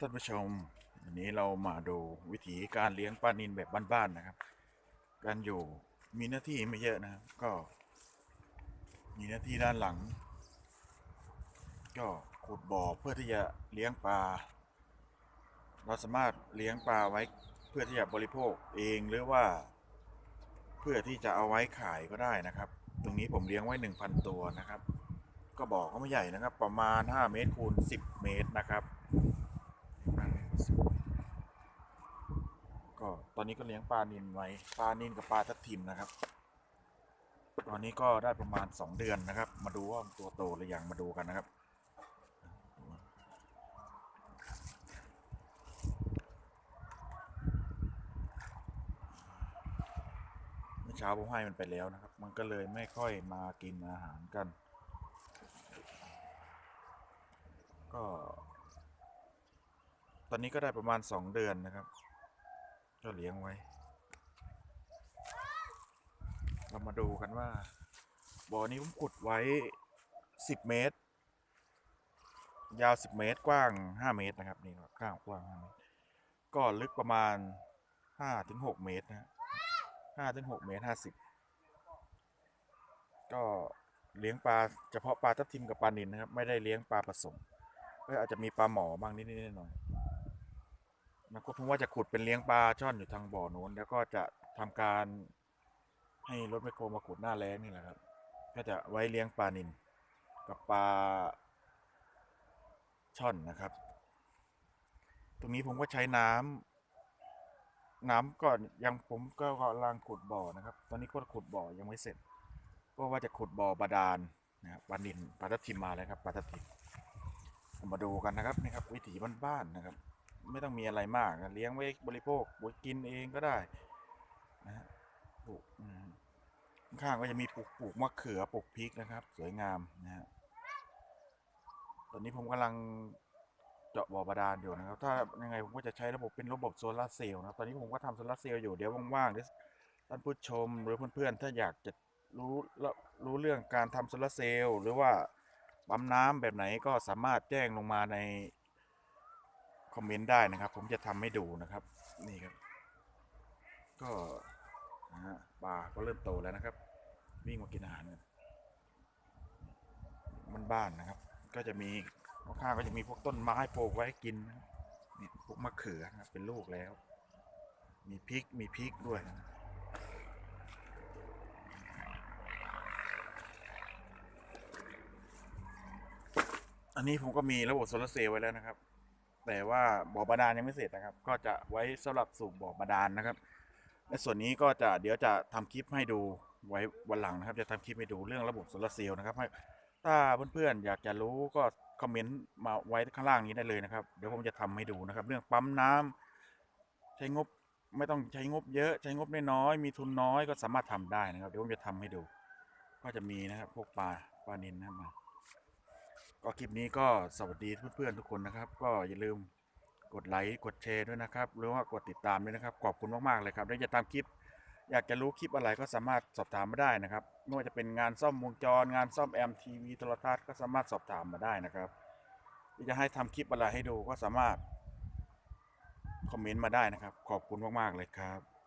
ท่านผู้ชมวันนี้เรามาดูวิธีการเลี้ยงปลานิลแบบบ้านๆนะครับ การอยู่มีหน้าที่ไม่เยอะนะครับ ก็ มีหน้าที่ด้านหลัง ก็ขุดบ่อเพื่อที่จะเลี้ยงปลา เราสามารถเลี้ยงปลาไว้เพื่อที่จะบริโภคเองหรือว่า เพื่อที่จะเอาไว้ขายก็ได้นะครับ ตรงนี้ผมเลี้ยงไว้ 1,000 ตัวนะครับ ก็บ่อก็ไม่ใหญ่นะครับ ประมาณ 5 เมตรคูณ10 เมตรนะครับ ก็ตอนนี้ก็เลี้ยงปลานิลไว้ปลานิลกับปลาทับทิมนะครับ ตอนนี้ก็ได้ประมาณ 2 เดือนนะครับ มาดูว่าตัวโตหรือยังมาดูกันนะครับเมื่อเช้าผมให้มันไปแล้วนะครับ มันก็เลยไม่ค่อยมากินอาหารกัน ก็ ตอนนี้ก็ได้ประมาณสองเดือนนะครับ ก็เลี้ยงไว้ เรามาดูกันว่า บ่อนี้ผมขุดไว้สิบเมตร ยาวสิบเมตรกว้างห้าเมตรนะครับนี่ครับกว้างกว้างห้าเมตรก็ลึกประมาณห้าถึงหกเมตรนะห้าถึงหกเมตรห้าสิบก็เลี้ยงปลาเฉพาะปลาทับทิมกับปลานิลนะครับ ไม่ได้เลี้ยงปลาผสมก็อาจจะมีปลาหมอบ้างนิดๆหน่อยๆ มันก็ผมว่าจะขุดเป็นเลี้ยงปลาช่อนอยู่ทางบ่อนู้น แล้วก็จะทำการให้รถไมโครมาขุดหน้าแล้งนี่แหละครับ ก็จะไว้เลี้ยงปลานิลกับปลาช่อนนะครับ ตรงนี้ผมก็ใช้น้ำน้ำก่อยังผมก็กำลังขุดบ่อนะครับ ตอนนี้ก็ขุดบ่อยังไม่เสร็จ ก็ว่าจะขุดบ่อบาดาลนะครับปลานิลปลาทับทิมมาแล้วครับปลาทับทิมมาดูกันนะครับนี่ครับวิถีบ้านๆนะครับ ไม่ต้องมีอะไรมากนะเลี้ยงไว้บริโภคไว้กินเองก็ได้นะฮะปลูกข้างก็จะมีปลูกปลูกมะเขือปลูกพริกนะครับ สวยงามนะฮะตอนนี้ผมกำลังเจาะบ่อบาดาลอยู่นะครับ ถ้ายังไงผมก็จะใช้ระบบเป็นระบบโซลาร์เซลล์นะตอนนี้ผมก็ทำโซลาร์เซลล์อยู่เดี๋ยวว่างๆเดี๋ยวท่านผู้ชมหรือเพื่อนๆ ถ้าอยากจะรู้รู้เรื่องการทำโซลาร์เซลล์หรือว่าปั๊มน้ำแบบไหนก็สามารถแจ้งลงมาใน อมเมนต์ได้นะครับ ผมจะทำให้ดูนะครับ นี่ครับ ก็นะฮะปลาก็เริ่มโตแล้วนะครับ วิ่งมากินอาหารมันบ้านนะครับ ก็จะมีข้างก็จะมีพวกต้นไม้ปลูกไว้กินนี่พวกมะเขือนะครับเป็นลูกแล้ว มีพริกมีพริกด้วยนะอันนี้ผมก็มีระบบโซลาร์เซลล์ไว้แล้วนะครับ แต่ว่าบ่อบาดาลยังไม่เสร็จนะครับ ก็จะไว้สำหรับสูบบ่อบาดาลนะครับ และส่วนนี้ก็จะเดี๋ยวจะทำคลิปให้ดูไว้วันหลังนะครับ จะทำคลิปให้ดูเรื่องระบบโซลาร์เซลล์นะครับให้ถ้าเพื่อนๆอยากจะรู้ก็คอมเมนต์มาไว้ข้างล่างนี้ได้เลยนะครับ เดี๋ยวผมจะทำให้ดูนะครับ เรื่องปั๊มน้ำใช้งบไม่ต้องใช้งบเยอะใช้งบน้อยมีทุนน้อยก็สามารถทำได้นะครับ เดี๋ยวผมจะทำให้ดู ก็จะมีนะครับพวกปลาปลานิลนะครับ ก็คลิปนี้ก็สวัสดีเพื่อนๆทุกคนนะครับ ก็อย่าลืมกดไลค์กดแชร์ด้วยนะครับหรือว่ากดติดตามด้วยนะครับขอบคุณมากๆเลยครับแล้วจะตามคลิป อยากจะรู้คลิปอะไรก็สามารถสอบถามมาได้นะครับไม่ว่าจะเป็นงานซ่อมวงจรงานซ่อมแอมทีวีโทรทัศน์ก็สามารถสอบถามมาได้นะครับจะให้ทำคลิปอะไรให้ดูก็สามารถคอมเมนต์มาได้นะครับ ขอบคุณมากๆเลยครับ